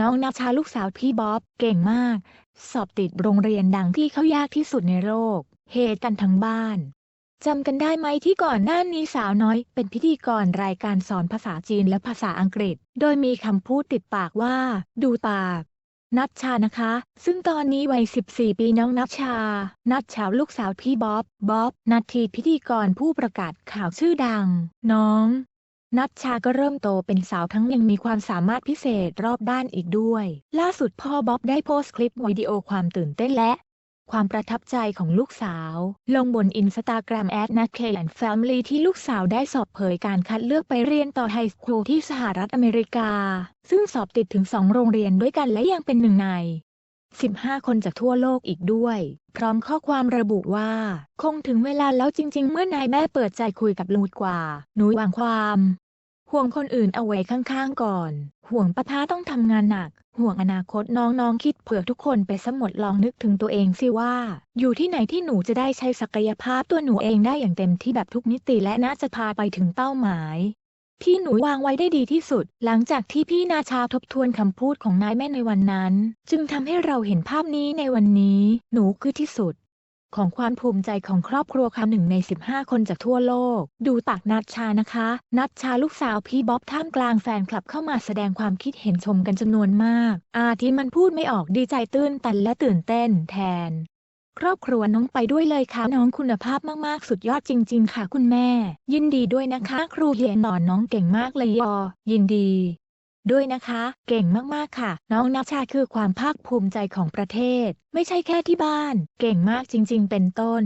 น้องนาชาลูกสาวพี่บ๊อบเก่งมาก สอบติดโรงเรียนดังที่เขายากที่สุดในโลกเฮกันทั้งบ้านจำกันได้ไหมที่ก่อนหน้านี้สาวน้อยเป็นพิธีกรรายการสอนภาษาจีนและภาษาอังกฤษ โดยมีคำพูดติดปากว่า ดูปาก นัชชานะคะ ซึ่งตอนนี้วัย 14 ปีน้องนัชชา นัชชาลูกสาวพี่บ๊อบ บ๊อบนาทีพิธีกรผู้ประกาศข่าวชื่อดัง น้อง นัชชาก็เริ่มโตเป็นสาวทั้งยังมีความสามารถพิเศษรอบด้านอีกด้วย ล่าสุดพ่อบ๊อบได้โพสต์คลิปวิดีโอความตื่นเต้นและ ความประทับใจของลูกสาว ลงบนอินสตาแกรมแอดนัทเคแอนแฟมลีที่ลูกสาวได้สอบเผยการคัดเลือกไปเรียนต่อไฮสคูลที่สหรัฐอเมริกา ซึ่งสอบติดถึง2โรงเรียนด้วยกันและยังเป็นหนึ่งใน15 คนจากทั่วโลกอีกด้วย พร้อมข้อความระบุว่า คงถึงเวลาแล้วจริง ๆ เมื่อนายแม่เปิดใจคุยกับลุงกว่า หนูวางความ ห่วงคนอื่นเอาไว้ข้างๆก่อน ห่วงป้าท้าต้องทำงานหนัก ห่วงอนาคตน้องๆคิดเผื่อทุกคนไปสมดลองนึกถึงตัวเองสิว่า อยู่ที่ไหนที่หนูจะได้ใช้ศักยภาพตัวหนูเองได้อย่างเต็มที่แบบทุกมิติและน่าจะพาไปถึงเป้าหมายพี่หนูวางไว้ได้ดีที่สุด หลังจากที่พี่นาชาทบทวนคำพูดของนายแม่ในวันนั้น จึงทำให้เราเห็นภาพนี้ในวันนี้ หนูคือที่สุด ของความภูมิใจของครอบครัวคำหนึ่งใน 15 คนจากทั่วโลก ดูปากนัดชานะคะ นัดชาลูกสาวพี่บ๊อบท่ามกลางแฟนคลับเข้ามาแสดงความคิดเห็นชมกันจำนวนมาก อาที่มันพูดไม่ออกดีใจตื้นตันและตื่นเต้นแทน ครอบครัวน้องไปด้วยเลยค่ะน้องคุณภาพมากๆ สุดยอดจริง ๆ ค่ะคุณแม่ ยินดีด้วยนะคะ ครูเฮียนอนน้องเก่งมากเลยยอ ยินดี ด้วยนะคะ เก่งมากๆค่ะ น้องนัชชาคือความภาคภูมิใจของประเทศ ไม่ใช่แค่ที่บ้าน เก่งมากจริง ๆ เป็นต้น